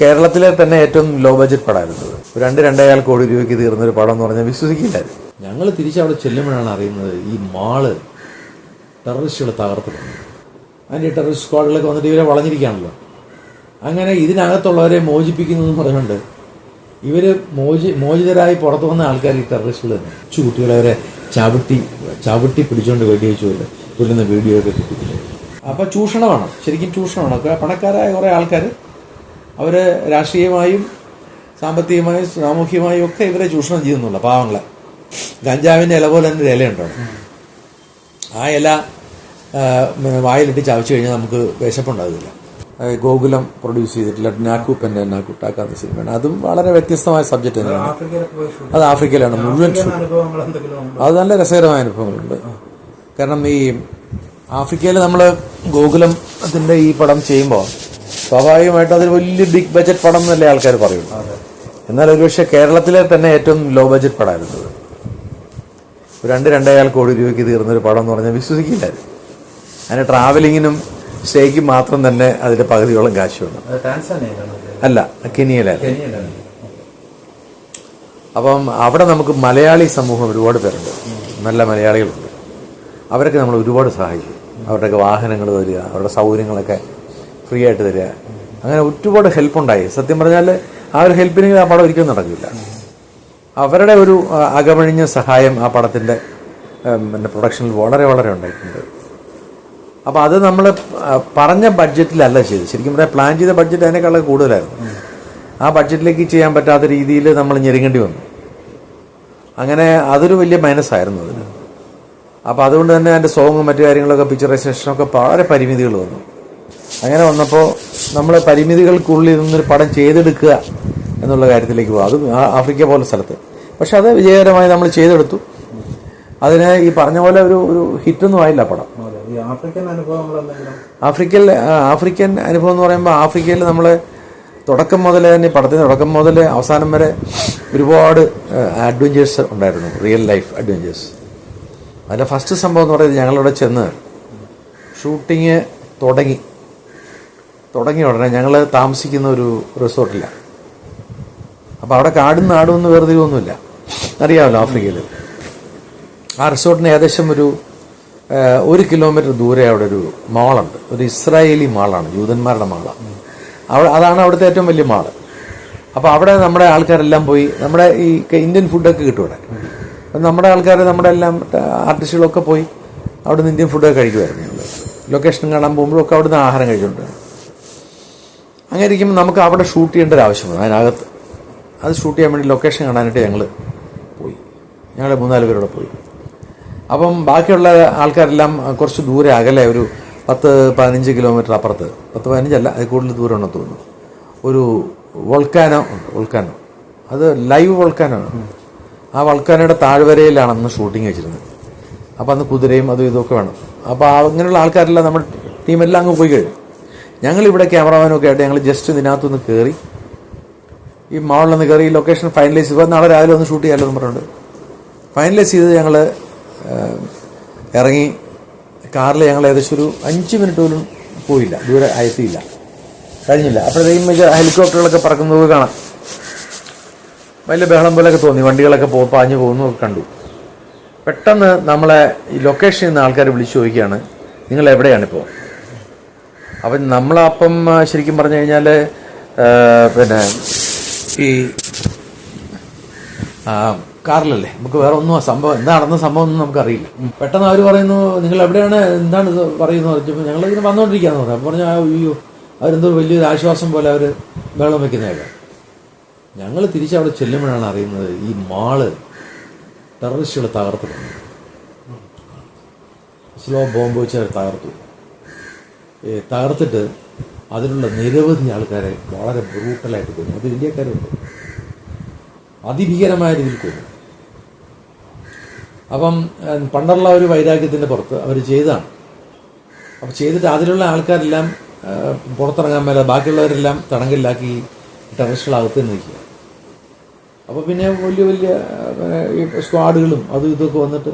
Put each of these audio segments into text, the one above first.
കേരളത്തിലെ തന്നെ ഏറ്റവും ലോ ബഡ്ജറ്റ് പടമായിരുന്നു ഇത്. രണ്ട് രണ്ടേകാൽ കോടി രൂപയ്ക്ക് തീർന്ന ഒരു പടം എന്ന് പറഞ്ഞാൽ വിശ്വസിക്കില്ലായിരുന്നു. ഞങ്ങൾ തിരിച്ചവിടെ ചെല്ലുമ്പോഴാണ് അറിയുന്നത് ഈ മാൾ ടെററിസ്റ്റുകൾ തകർത്തിട്ടുണ്ട്. അതിന്റെ ടെററിസ്റ്റ് സ്ക്വാഡിലൊക്കെ വന്നിട്ട് ഇവരെ വളഞ്ഞിരിക്കുകയാണല്ലോ. അങ്ങനെ ഇതിനകത്തുള്ളവരെ മോചിപ്പിക്കുന്നതെന്ന് പറയുന്നുണ്ട്. ഇവർ മോചി മോചിതരായി പുറത്തു വന്ന ആൾക്കാർ ഈ ടെററിസ്റ്റുകൾ തന്നെ. കൊച്ചു കുട്ടികളെ അവരെ ചവിട്ടി ചവിട്ടി പിടിച്ചുകൊണ്ട് വെടിവെച്ചുകൊണ്ട് കൊല്ലുന്ന വീഡിയോ ഒക്കെ കിട്ടിയിട്ടുണ്ട്. അപ്പോൾ ചൂഷണമാണ്. ശരിക്കും ചൂഷണമാണ്. പണക്കാരായ കുറേ ആൾക്കാർ അവർ രാഷ്ട്രീയമായും സാമ്പത്തികമായും സാമൂഹ്യമായും ഒക്കെ ഇവരെ ചൂഷണം ചെയ്യുന്നുള്ള പാവങ്ങളെ. ഗഞ്ചാവിന്റെ ഇല പോലെ തന്നെ ഒരു ഇലയുണ്ടോ ആ ഇല വായിലിട്ട് ചവച്ചു കഴിഞ്ഞാൽ നമുക്ക് വിശപ്പുണ്ടാകില്ല ഗോകുലം പ്രൊഡ്യൂസ് ചെയ്തിട്ടുള്ള നാക്കൂപ്പന്റെ എന്ന സിനിമയാണ്. അതും വളരെ വ്യത്യസ്തമായ സബ്ജക്റ്റ് തന്നെയാണ്. അത് ആഫ്രിക്കയിലാണ്. മുഴുവൻ? അത് നല്ല രസകരമായ അനുഭവങ്ങളുണ്ട്. കാരണം ഈ ആഫ്രിക്കയിൽ നമ്മൾ ഗോകുലം അതിന്റെ ഈ പടം ചെയ്യുമ്പോൾ സ്വാഭാവികമായിട്ടും അതൊരു വലിയ ബിഗ് ബജറ്റ് പടം എന്നല്ലേ ആൾക്കാർ പറയുള്ളൂ. എന്നാൽ ഒരുപക്ഷെ കേരളത്തിലെ തന്നെ ഏറ്റവും ലോ ബജറ്റ് പടമായിരുന്നു ഒരു രണ്ട് രണ്ടേകാൽ കോടി രൂപയ്ക്ക് തീർന്നൊരു പടം എന്ന് പറഞ്ഞാൽ വിശ്വസിക്കില്ലായിരുന്നു അതിന് ട്രാവലിങ്ങിനും സ്റ്റേക്കും മാത്രം തന്നെ അതിന്റെ പകുതിയോളം കാശ് വന്നു അത് ടാൻസാനിയയിലാണ് അത്. അല്ല കെനിയയിലായിരുന്നു അപ്പം അവിടെ നമുക്ക് മലയാളി സമൂഹം ഒരുപാട് പേരുണ്ട്. നല്ല മലയാളികളുണ്ട്. അവരൊക്കെ നമ്മൾ ഒരുപാട് സഹായിക്കും. അവരുടെയൊക്കെ വാഹനങ്ങൾ തരിക അവരുടെ സൗകര്യങ്ങളൊക്കെ ഫ്രീ ആയിട്ട് തരിക. അങ്ങനെ ഒരുപാട് ഹെൽപ്പുണ്ടായി സത്യം പറഞ്ഞാൽ ആ ഒരു ഹെൽപ്പിനെങ്കിൽ ആ പടം ഒരിക്കലും നടക്കില്ല. അവരുടെ ഒരു അകമഴിഞ്ഞ സഹായം ആ പടത്തിന്റെ പിന്നെ പ്രൊഡക്ഷനിൽ വളരെ വളരെ ഉണ്ടായിട്ടുണ്ട്. അപ്പോൾ അത് നമ്മൾ പറഞ്ഞ ബഡ്ജറ്റിലല്ല ചെയ്ത് ശരിക്കും പറഞ്ഞാൽ പ്ലാൻ ചെയ്ത ബഡ്ജറ്റ് അതിനേക്കാൾ കൂടുതലായിരുന്നു. ആ ബഡ്ജറ്റിലേക്ക് ചെയ്യാൻ പറ്റാത്ത രീതിയിൽ നമ്മൾ ഞെരുങ്ങേണ്ടി വന്നു. അങ്ങനെ അതൊരു വലിയ മൈനസ് ആയിരുന്നു അതിന്. അപ്പോൾ അതുകൊണ്ട് തന്നെ അതിന്റെ സോങ്ങും മറ്റു കാര്യങ്ങളൊക്കെ പിക്ചറൈസേഷനൊക്കെ വളരെ പരിമിതികൾ വന്നു. അങ്ങനെ വന്നപ്പോൾ നമ്മൾ പരിമിതികൾക്കുള്ളിൽ നിന്നൊരു പടം ചെയ്തെടുക്കുക എന്നുള്ള കാര്യത്തിലേക്ക് പോകും അത് ആഫ്രിക്ക പോലെ സ്ഥലത്ത്. പക്ഷെ അത് വിജയകരമായി നമ്മൾ ചെയ്തെടുത്തു. അതിന് ഈ പറഞ്ഞ പോലെ ഒരു ഒരു ഹിറ്റൊന്നും ആയില്ല പടം. ആഫ്രിക്കൻ ആഫ്രിക്കൻ അനുഭവം എന്ന് പറയുമ്പോൾ ആഫ്രിക്കയിൽ നമ്മൾ തുടക്കം മുതൽ തന്നെ പടത്തിന് തുടക്കം മുതൽ അവസാനം വരെ ഒരുപാട് അഡ്വഞ്ചേഴ്സ് ഉണ്ടായിരുന്നു. റിയൽ ലൈഫ് അഡ്വഞ്ചേഴ്സ് അതിന്റെ ഫസ്റ്റ് സംഭവം എന്ന് പറയുന്നത് ഞങ്ങളിവിടെ ചെന്ന് ഷൂട്ടിങ് തുടങ്ങി. തുടങ്ങിയ ഉടനെ ഞങ്ങൾ താമസിക്കുന്ന ഒരു റിസോർട്ടിലാണ് അപ്പോൾ അവിടെ കാടും നാടും ഒന്നും വേർതിരിവൊന്നുമില്ല. അറിയാമല്ലോ ആഫ്രിക്കയിൽ ആ റിസോർട്ടിന് ഏകദേശം ഒരു ഒരു കിലോമീറ്റർ ദൂരെ അവിടെ ഒരു മാളുണ്ട്. ഒരു ഇസ്രായേലി മാളാണ് ജൂതന്മാരുടെ മാളാണ് അവിടെ അതാണ് അവിടുത്തെ ഏറ്റവും വലിയ മാൾ. അപ്പോൾ അവിടെ നമ്മുടെ ആൾക്കാരെല്ലാം പോയി നമ്മുടെ ഈ ഇന്ത്യൻ ഫുഡൊക്കെ കിട്ടും അവിടെ. നമ്മുടെ ആൾക്കാർ നമ്മുടെ എല്ലാം ആർട്ടിസ്റ്റുകളൊക്കെ പോയി അവിടെ ഇന്ത്യൻ ഫുഡൊക്കെ കഴിക്കുമായിരുന്നു ലൊക്കേഷൻ കാണാൻ പോകുമ്പോഴൊക്കെ അവിടുന്ന് ആഹാരം കഴിച്ചിട്ടുണ്ട് അങ്ങനെ ഇരിക്കുമ്പോൾ നമുക്ക് അവിടെ ഷൂട്ട് ചെയ്യേണ്ട ഒരു ആവശ്യം വന്നു അതിനകത്ത് അത് ഷൂട്ട് ചെയ്യാൻ വേണ്ടി ലൊക്കേഷൻ കാണാനായിട്ട് ഞങ്ങൾ പോയി. ഞങ്ങൾ മൂന്നാൽ പേരോടെ പോയി. അപ്പം ബാക്കിയുള്ള ആൾക്കാരെല്ലാം കുറച്ച് ദൂരെ അകലെ ഒരു പത്ത് പതിനഞ്ച് കിലോമീറ്റർ അപ്പുറത്ത്. പത്ത് പതിനഞ്ചല്ല അത് കൂടുതൽ ദൂരമാണെന്ന് തോന്നുന്നു. ഒരു വൾക്കാനോ ഉണ്ട് വൾക്കാനോ. അത് ലൈവ് വൾക്കാനോ. ആണ് ആ വൾക്കാനയുടെ താഴ്വരയിലാണ് അന്ന് ഷൂട്ടിംഗ് വെച്ചിരുന്നത്. അപ്പം അന്ന് കുതിരയും അതും ഇതൊക്കെ വേണം. അപ്പോൾ അങ്ങനെയുള്ള ആൾക്കാരെല്ലാം നമ്മുടെ ടീമെല്ലാം അങ്ങ് പോയി കഴിഞ്ഞു. ഞങ്ങളിവിടെ ക്യാമറമാനൊക്കെ ആയിട്ട് ഞങ്ങൾ ജസ്റ്റ് ഇതിനകത്തുനിന്ന് കയറി ഈ മാളിലൊന്ന് കയറി ലൊക്കേഷൻ ഫൈനലൈസ് ചെയ്ത്. നാളെ രാവിലെ ഒന്ന് ഷൂട്ട് ചെയ്യാമല്ലോ എന്ന് പറഞ്ഞിട്ടുണ്ട് ഫൈനലൈസ് ചെയ്ത് ഞങ്ങൾ ഇറങ്ങി. കാറിൽ ഞങ്ങൾ ഏകദേശം ഒരു അഞ്ച് മിനിറ്റ് പോലും പോയില്ല. ദൂരെ അയത്തിയില്ല കഴിഞ്ഞില്ല. അപ്പോഴത്തേക്കും ഇത് ഹെലികോപ്റ്ററുകളൊക്കെ പറക്കുന്നത് കാണാം. വലിയ ബഹളം പോലെയൊക്കെ തോന്നി. വണ്ടികളൊക്കെ പോ പാഞ്ഞു പോകുന്നതൊക്കെ കണ്ടു. പെട്ടെന്ന് നമ്മളെ ഈ ലൊക്കേഷനിൽ നിന്ന് ആൾക്കാർ വിളിച്ചു ചോദിക്കുകയാണ് നിങ്ങൾ എവിടെയാണിപ്പോൾ അപ്പം നമ്മളപ്പം ശരിക്കും പറഞ്ഞു കഴിഞ്ഞാൽ പിന്നെ ഈ കാറിലല്ലേ? നമുക്ക് വേറെ ഒന്നും ആ സംഭവം എന്താ നടന്ന സംഭവം ഒന്നും നമുക്കറിയില്ല. പെട്ടെന്ന് അവർ പറയുന്നു നിങ്ങൾ എവിടെയാണ് എന്താണ് പറയുന്നത്? പറഞ്ഞപ്പോൾ ഞങ്ങൾ ഇങ്ങനെ വന്നുകൊണ്ടിരിക്കുകയെന്ന് പറഞ്ഞു അപ്പോൾ പറഞ്ഞാൽ അയ്യോ അവരെന്തോ വലിയൊരു ആശ്വാസം പോലെ അവർ വെള്ളം വെക്കുന്നതൊക്കെ ഞങ്ങൾ തിരിച്ചവിടെ ചെല്ലുമ്പോഴാണ് അറിയുന്നത് ഈ മാൾ ടെററിസ്റ്റുകൾ തകർത്തിട്ടുണ്ട്. സ്ലോ ബോംബ് വെച്ച് അവർ തകർത്തു. തകർത്തിട്ട് അതിനുള്ള നിരവധി ആൾക്കാരെ വളരെ ബ്രൂട്ടലായിട്ട് കൊന്നു. അത് ഇന്ത്യക്കാരുണ്ട്. അതിഭീകരമായ രീതിയിൽ കൊന്നു. അപ്പം പണ്ടുള്ള ഒരു വൈരാഗ്യത്തിന്റെ പുറത്ത് അവർ ചെയ്തതാണ്. അപ്പം ചെയ്തിട്ട് അതിലുള്ള ആൾക്കാരെല്ലാം പുറത്തിറങ്ങാൻ മേലെ ബാക്കിയുള്ളവരെല്ലാം തടങ്കലിലാക്കി ടെററിസ്റ്റുകളകത്ത് നിൽക്കുക. അപ്പോൾ പിന്നെ വലിയ വലിയ സ്ക്വാഡുകളും അതും ഇതൊക്കെ വന്നിട്ട്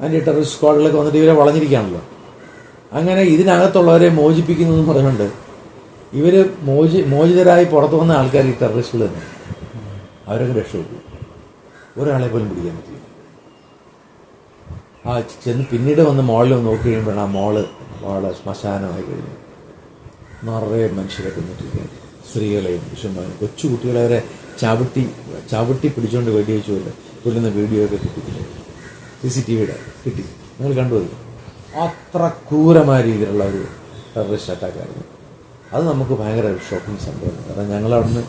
ആന്റി ടെററിസ്റ്റ് സ്ക്വാഡുകളൊക്കെ വന്നിട്ട് ഇവരെ വളഞ്ഞിരിക്കുകയാണല്ലോ. അങ്ങനെ ഇതിനകത്തുള്ളവരെ മോചിപ്പിക്കുന്നു എന്ന് പറയുന്നുണ്ട്. ഇവർ മോചി മോചിതരായി പുറത്തു വന്ന ആൾക്കാർ ഈ ടെററിസ്റ്റുകൾ തന്നെ. അവരൊക്കെ രക്ഷപ്പെട്ടു. ഒരാളെ പോലും പിടിക്കാൻ പറ്റില്ല ആ ചെന്ന് പിന്നീട് വന്ന് മോളിൽ വന്ന് നോക്കി കഴിയുമ്പോഴാണ് ആ മോൾ വളരെ ശ്മശാനമായി കഴിഞ്ഞു. നിറയെ മനുഷ്യരെ കൊന്നിട്ടിരിക്കുകയാണ്. സ്ത്രീകളെയും പുരുഷന്മാരും കൊച്ചു കുട്ടികളെ ചവിട്ടി ചവിട്ടി പിടിച്ചുകൊണ്ട് വെടിവെച്ചു കൊല്ലുന്ന വീഡിയോ ഒക്കെ കിട്ടിയിട്ടുണ്ട്. സി സി ടി വിയുടെ കിട്ടി. നിങ്ങൾ കണ്ടുവരും അത്ര ക്രൂരമായ രീതിയിലുള്ള ഒരു ടെററിസ്റ്റ് അറ്റാക്കായിരുന്നു അത് നമുക്ക് ഭയങ്കര ഷോക്കിംഗ് സംഭവമാണ്. കാരണം ഞങ്ങൾ നിന്ന്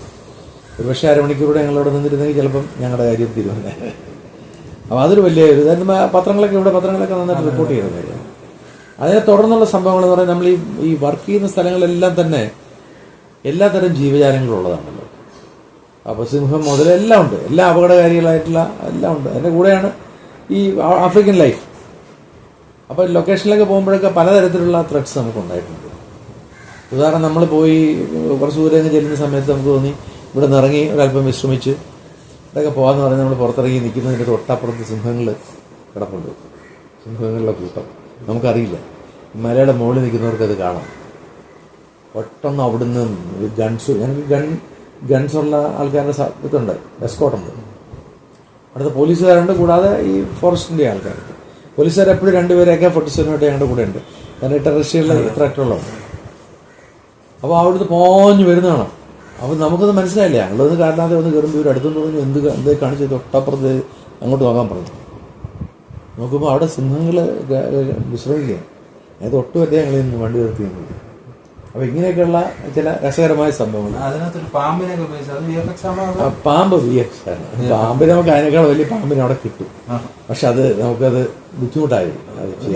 ഒരു പക്ഷേ അരമണിക്കൂറൂടെ ഞങ്ങളവിടെ നിന്നിരുന്നെങ്കിൽ ചിലപ്പം ഞങ്ങളുടെ കാര്യം തീരുമാനം. അപ്പോൾ അതൊരു വലിയ ഒരു പത്രങ്ങളൊക്കെ ഇവിടെ പത്രങ്ങളൊക്കെ നന്നായിട്ട് റിപ്പോർട്ട് ചെയ്യുന്ന കാര്യമാണ് അതിനെ തുടർന്നുള്ള സംഭവങ്ങൾ എന്ന് പറഞ്ഞാൽ നമ്മൾ ഈ ഈ വർക്ക് ചെയ്യുന്ന സ്ഥലങ്ങളെല്ലാം തന്നെ എല്ലാത്തരം ജീവജാലങ്ങളും ഉള്ളതാണല്ലോ അപ്പോൾ സിംഹം മുതൽ എല്ലാം ഉണ്ട്. എല്ലാ അപകടകാരികളായിട്ടുള്ള എല്ലാം ഉണ്ട്. അതിന്റെ കൂടെയാണ് ഈ ആഫ്രിക്കൻ ലൈഫ് അപ്പോൾ ലൊക്കേഷനിലൊക്കെ പോകുമ്പോഴൊക്കെ പലതരത്തിലുള്ള ത്രെഡ്സ് നമുക്ക് ഉണ്ടായിട്ടുണ്ട് ഉദാഹരണം നമ്മൾ പോയി കുറച്ച് ദൂരെ ചെല്ലുന്ന സമയത്ത് നമുക്ക് തോന്നി ഇവിടെ നിന്ന് ഇറങ്ങി ഒരല്പം വിശ്രമിച്ച് ഇതൊക്കെ പോകാന്ന് പറഞ്ഞ് നമ്മൾ പുറത്തിറങ്ങി നിൽക്കുന്നതിന്റെ തൊട്ടപ്പുറത്ത് സിംഹങ്ങൾ കിടപ്പുണ്ട്. സിംഹങ്ങളുടെ കൂട്ടം. നമുക്കറിയില്ല. മലയുടെ മുകളിൽ നിൽക്കുന്നവർക്ക് അത് കാണാം. പെട്ടെന്ന് അവിടുന്ന് ഗൺസ് ഞങ്ങൾക്ക് ഗൺ ഗൺസ് ഉള്ള ആൾക്കാരുടെ ഇതുണ്ട് എസ്കോട്ടുണ്ട് അടുത്ത പോലീസുകാരുണ്ട് കൂടാതെ ഈ ഫോറസ്റ്റിന്റെ ആൾക്കാരുണ്ട്. പോലീസുകാർ എപ്പോഴും രണ്ടുപേരെയൊക്കെ ഫോർട്ടി സെവനായിട്ട് ഞങ്ങളുടെ കൂടെ ഉണ്ട്. കാരണം ടെററിസ്റ്റുകളുടെ ത്രെറ്റുള്ളതാണ് അപ്പോൾ അവിടുന്ന് പോഞ്ഞു വരുന്നതാണ് അപ്പോൾ നമുക്കൊന്നും മനസ്സിലായില്ല. ഞങ്ങളൊന്ന് കാരണാതെ ഒന്ന് കയറുമ്പോൾ ഇവർ അടുത്തുകൊണ്ട് പറഞ്ഞു എന്ത് എന്ത് കാണിച്ച് തൊട്ടപ്പുറത്ത് അങ്ങോട്ട് നോക്കാൻ പറഞ്ഞു. നോക്കുമ്പോൾ അവിടെ സിംഹങ്ങൾ വിശ്രമിക്കുക അത് ഒട്ടുമല്ല ഞങ്ങളിന്ന് വണ്ടി നിർത്തി അപ്പോൾ ഇങ്ങനെയൊക്കെയുള്ള ചില രസകരമായ സംഭവങ്ങൾ. അതിനകത്തൊരു പാമ്പിനെ പാമ്പ് വി എക്സ് ആണ് പാമ്പ് നമുക്ക് അതിനേക്കാൾ വലിയ പാമ്പിനെ അവിടെ കിട്ടും. പക്ഷെ അത് നമുക്കത് ബുദ്ധിമുട്ടായി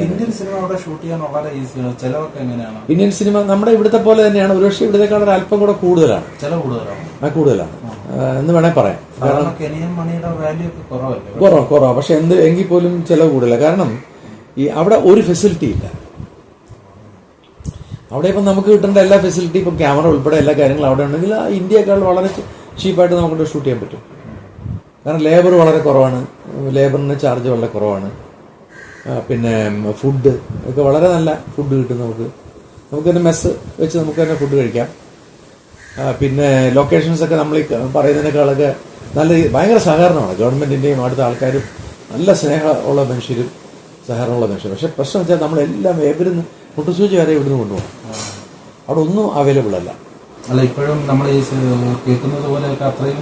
ഇന്ത്യൻ സിനിമ അവിടെ ഷൂട്ട് ചെയ്യാൻ വളരെ ഈസിയാണ്. ചെലവൊക്കെ എങ്ങനെയാണ്? ഇന്ത്യൻ സിനിമ നമ്മുടെ ഇവിടുത്തെ പോലെ തന്നെയാണ്. ഒരുപക്ഷെ ഇവിടത്തെക്കാൾ ഒരു അല്പം കൂടെ കൂടുതലാണ്. ആ കൂടുതലാണ്. എന്ന് വേണേ പറയാം. കുറവ് കുറവാണ് പക്ഷെ എന്ത് എങ്കിൽ പോലും ചിലവ് കൂടുതലാണ് കാരണം ഈ അവിടെ ഒരു ഫെസിലിറ്റി ഇല്ല. അവിടെ ഇപ്പം നമുക്ക് കിട്ടേണ്ട എല്ലാ ഫെസിലിറ്റി ഇപ്പം ക്യാമറ ഉൾപ്പെടെ എല്ലാ കാര്യങ്ങളും അവിടെ ഉണ്ടെങ്കിൽ ആ ഇന്ത്യയേക്കാൾ വളരെ ചീപ്പായിട്ട് നമുക്ക് ഷൂട്ട് ചെയ്യാൻ പറ്റും. കാരണം ലേബർ വളരെ കുറവാണ്. ലേബറിന് ചാർജ് വളരെ കുറവാണ്. പിന്നെ ഫുഡ് ഒക്കെ വളരെ നല്ല ഫുഡ് കിട്ടും നമുക്ക്. നമുക്ക് തന്നെ മെസ്സ് വെച്ച് നമുക്ക് തന്നെ ഫുഡ് കഴിക്കാം. പിന്നെ ലൊക്കേഷൻസ് ഒക്കെ നമ്മൾ ഈ പറയുന്നതിനേക്കാളൊക്കെ നല്ല ഭയങ്കര സഹകരണമാണ്. ഗവൺമെന്റിന്റെയും അവിടുത്തെ ആൾക്കാരും നല്ല സ്നേഹമുള്ള മനുഷ്യരും സഹകരണമുള്ള മനുഷ്യരും. പക്ഷെ പ്രശ്നം വെച്ചാൽ നമ്മളെല്ലാം ഏവരും മുട്ടുസൂചി വരെ ഇവിടുന്ന് കൊണ്ടുപോകും അവിടെ ഒന്നും അവൈലബിൾ അല്ല. അല്ല ഇപ്പോഴും നമ്മൾ ഈ കേൾക്കുന്നത് പോലെ അത്രയും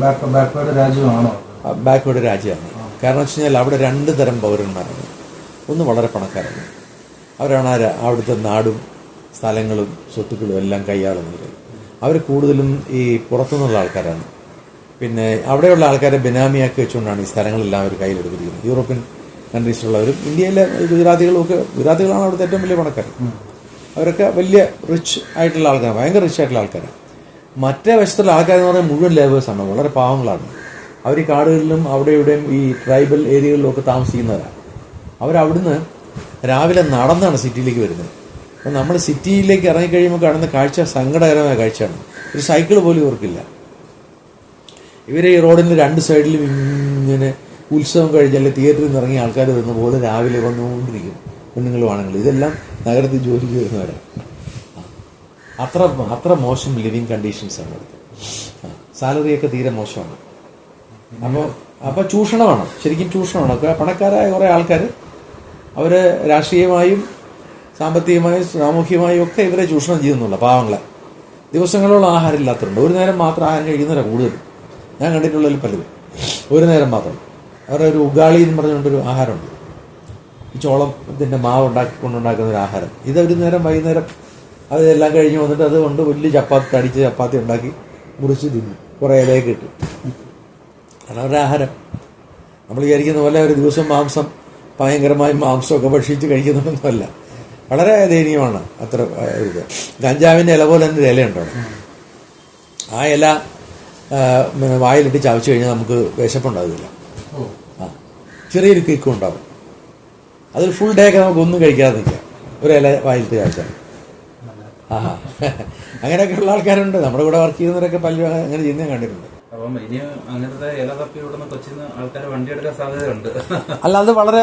ബാക്ക് ബാക്ക്വേർഡ് രാജ്യമാണോ? ബാക്ക്വേർഡ് രാജ്യമാണ്. കാരണം വെച്ച് കഴിഞ്ഞാൽ അവിടെ രണ്ട് തരം പൗരന്മാരാണ്. ഒന്ന് വളരെ പണക്കാരാണ്. അവരാണ് അവിടുത്തെ നാടും സ്ഥലങ്ങളും സ്വത്തുക്കളും എല്ലാം കൈയാളുന്നത്. അവർ കൂടുതലും ഈ പുറത്തുനിന്നുള്ള ആൾക്കാരാണ്. പിന്നെ അവിടെയുള്ള ആൾക്കാരെ ബിനാമിയാക്കി വെച്ചുകൊണ്ടാണ് ഈ സ്ഥലങ്ങളെല്ലാം അവർ കയ്യിലെടുത്തിരിക്കുന്നത്. യൂറോപ്യൻ കൺട്രീസിലുള്ളവരും ഇന്ത്യയിലെ ഗുജറാത്തികളും ഒക്കെ ഗുജറാത്തികളാണ് അവിടുത്തെ ഏറ്റവും വലിയ പണക്കാർ അവരൊക്കെ വലിയ റിച്ച് ആയിട്ടുള്ള ആൾക്കാരാണ് ഭയങ്കര റിച്ച് ആയിട്ടുള്ള ആൾക്കാരാണ് മറ്റേ വശത്തുള്ള ആൾക്കാരെന്ന് പറഞ്ഞാൽ മുഴുവൻ ലേബേഴ്സാണ് വളരെ പാവങ്ങളാണ്. അവർ ഈ കാടുകളിലും അവിടെ ഇവിടെയും ഈ ട്രൈബൽ ഏരിയകളിലും ഒക്കെ താമസിക്കുന്നവരാണ് അവരവിടുന്ന് രാവിലെ നടന്നാണ് സിറ്റിയിലേക്ക് വരുന്നത്. അപ്പം നമ്മൾ സിറ്റിയിലേക്ക് ഇറങ്ങിക്കഴിയുമ്പോൾ കാണുന്ന കാഴ്ച സങ്കടകരമായ കാഴ്ചയാണ്. ഒരു സൈക്കിൾ പോലും ഇവർക്കില്ല. ഇവരെ ഈ റോഡിന്റെ രണ്ട് സൈഡിലും ഇങ്ങനെ ഉത്സവം കഴിഞ്ഞ് അല്ലെങ്കിൽ തിയേറ്ററിൽ നിന്ന് ഇറങ്ങിയ ആൾക്കാർ വരുന്ന പോലെ രാവിലെ വന്നുകൊണ്ടിരിക്കും. പെണ്ണുങ്ങളും ആണുങ്ങളും. ഇതെല്ലാം നഗരത്തിൽ ജോലിക്ക് വരുന്നവരാണ് അത്ര അത്ര മോശം ലിവിങ് കണ്ടീഷൻസ് ആണ് അവിടുത്തെ സാലറിയൊക്കെ തീരെ മോശമാണ്. അപ്പോൾ അപ്പോൾ ചൂഷണമാണ്. ശരിക്കും ചൂഷണമാണ്. പണക്കാരായ കുറേ ആൾക്കാർ അവർ രാഷ്ട്രീയമായും സാമ്പത്തികമായും സാമൂഹ്യമായും ഒക്കെ ഇവരെ ചൂഷണം ചെയ്യുന്നുള്ള പാവങ്ങളെ. ദിവസങ്ങളോളം ആഹാരം ഇല്ലാത്തതുണ്ട് ഒരു നേരം മാത്രം ആഹാരം കഴിക്കുന്നവരാണ് കൂടുതലും. ഞാൻ കണ്ടിട്ടുള്ളതിൽ പലരും. ഒരു നേരം മാത്രം. അവരുടെ ഒരു ഉഗാളി എന്ന് പറഞ്ഞുകൊണ്ടൊരു ആഹാരമുണ്ട്. ചോളം ഇതിന്റെ മാവ് ഉണ്ടാക്കി കൊണ്ടുണ്ടാക്കുന്ന ഒരു ആഹാരം. ഇത് ഒരു നേരം വൈകുന്നേരം അതെല്ലാം കഴിഞ്ഞ് വന്നിട്ട് അതുകൊണ്ട് വലിയ ചപ്പാത്തി അടിച്ച് ചപ്പാത്തി ഉണ്ടാക്കി മുറിച്ച് തിന്നു. കുറേ ഇലയൊക്കെ ഇട്ടു. അതാണ് അവരുടെ ആഹാരം. നമ്മൾ വിചാരിക്കുന്ന പോലെ ഒരു ദിവസം മാംസം ഭയങ്കരമായി മാംസമൊക്കെ ഭക്ഷിച്ച് കഴിക്കുന്നതൊന്നുമല്ല. വളരെ ദയനീയമാണ് അത്ര ഇത്. ഗഞ്ചാവിന്റെ ഇല പോലെ തന്നെ ഇലയുണ്ടോ ആ ഇല വായിലിട്ട് ചവച്ച് കഴിഞ്ഞാൽ നമുക്ക് വിശപ്പുണ്ടാകില്ല ആ. ചെറിയൊരു കിക്കും ഉണ്ടാവും. അതിൽ ഫുൾ ഡേ ഒക്കെ നമുക്ക് ഒന്നും കഴിക്കാതെ നിൽക്കാം. ഒരു ഇല വായിലത്തെ കാഴ്ച ആ അങ്ങനെയൊക്കെ ഉള്ള ആൾക്കാരുണ്ട്. നമ്മുടെ കൂടെ വർക്ക് ചെയ്യുന്നവരൊക്കെ പല അങ്ങനെ ചെയ്യുന്ന കണ്ടിട്ടുണ്ട്. അല്ല അത് വളരെ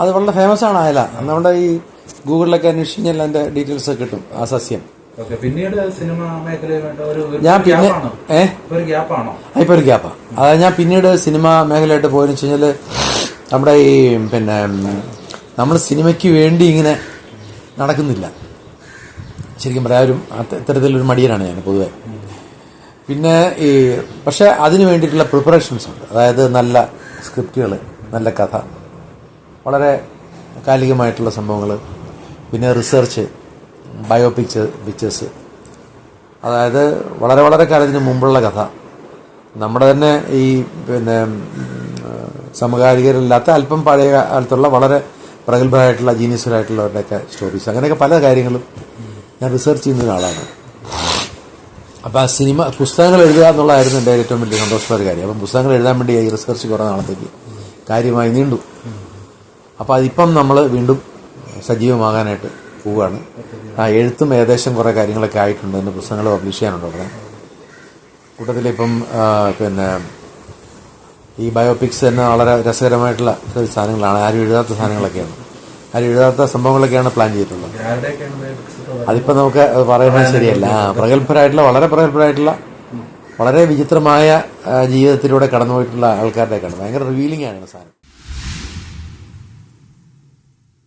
അത് വളരെ ഫേമസ് ആണ് അയല നമ്മുടെ ഈ ഗൂഗിളിലൊക്കെ അന്വേഷിച്ച് കഴിഞ്ഞാൽ അതിന്റെ ഡീറ്റെയിൽസ് ഒക്കെ കിട്ടും ആ സസ്യം. പിന്നീട് സിനിമ മേഖലയുമായിട്ട് ഞാൻ പിന്നെ ഒരു ഗ്യാപ്പാണോ? ഇപ്പൊ ഒരു ഗ്യാപ്പാണ് അതായത് ഞാൻ പിന്നീട് സിനിമ മേഖലയായിട്ട് പോയെന്ന് വെച്ച് കഴിഞ്ഞാൽ നമ്മുടെ ഈ പിന്നെ നമ്മൾ സിനിമയ്ക്ക് വേണ്ടി ഇങ്ങനെ നടക്കുന്നില്ല. ശരിക്കും പറയാം ഒരു ഇത്തരത്തിലൊരു മടിയനാണ് ഞാൻ പൊതുവെ. പിന്നെ ഈ പക്ഷേ അതിന് വേണ്ടിയിട്ടുള്ള പ്രിപ്പറേഷൻസ് ഉണ്ട്. അതായത് നല്ല സ്ക്രിപ്റ്റുകൾ നല്ല കഥ വളരെ കാലികമായിട്ടുള്ള സംഭവങ്ങൾ പിന്നെ റിസർച്ച് ബയോ പിക്ചർ പിക്ചേഴ്സ് അതായത് വളരെ വളരെ കാലത്തിന് മുമ്പുള്ള കഥ. നമ്മുടെ തന്നെ ഈ പിന്നെ സമകാലികരില്ലാത്ത അല്പം പഴയ കാലത്തുള്ള വളരെ പ്രഗത്ഭരായിട്ടുള്ള ജീനിയസ്വരായിട്ടുള്ളവരുടെയൊക്കെ സ്റ്റോറീസ് അങ്ങനെയൊക്കെ പല കാര്യങ്ങളും ഞാൻ റിസർച്ച് ചെയ്യുന്ന ഒരാളാണ്. അപ്പോൾ ആ സിനിമ പുസ്തകങ്ങൾ എഴുതുക എന്നുള്ളതായിരുന്നു എന്റെ ഏറ്റവും വലിയ സന്തോഷമുള്ള കാര്യം. അപ്പം പുസ്തകങ്ങൾ എഴുതാൻ വേണ്ടി ഈ റിസർച്ച് കുറേ നാളത്തേക്ക് കാര്യമായി നീണ്ടു. അപ്പോൾ അതിപ്പം നമ്മൾ വീണ്ടും സജീവമാകാനായിട്ട് പോവുകയാണ്. ആ എഴുത്തും ഏകദേശം കുറേ കാര്യങ്ങളൊക്കെ ആയിട്ടുണ്ട്. എന്റെ പുസ്തകങ്ങൾ പബ്ലിഷ് ചെയ്യാനുണ്ട് അവിടെ. കൂട്ടത്തിലിപ്പം പിന്നെ ഈ ബയോപിക്സ് തന്നെ വളരെ രസകരമായിട്ടുള്ള സാധനങ്ങളാണ്. ആരും എഴുതാത്ത സാധനങ്ങളൊക്കെയാണ്. ആരും എഴുതാത്ത സംഭവങ്ങളൊക്കെയാണ് പ്ലാൻ ചെയ്തിട്ടുള്ളത്. അതിപ്പോ അതിപ്പോൾ നമുക്ക് പറയുന്നത് ശരിയല്ല. പ്രഗത്ഭരായിട്ടുള്ള വളരെ പ്രഗത്ഭരായിട്ടുള്ള വളരെ വിചിത്രമായ ജീവിതത്തിലൂടെ കടന്നുപോയിട്ടുള്ള ആൾക്കാരുടെയൊക്കെയാണ്. ഭയങ്കര റിവീലിംഗ് ആണ് സാധനം.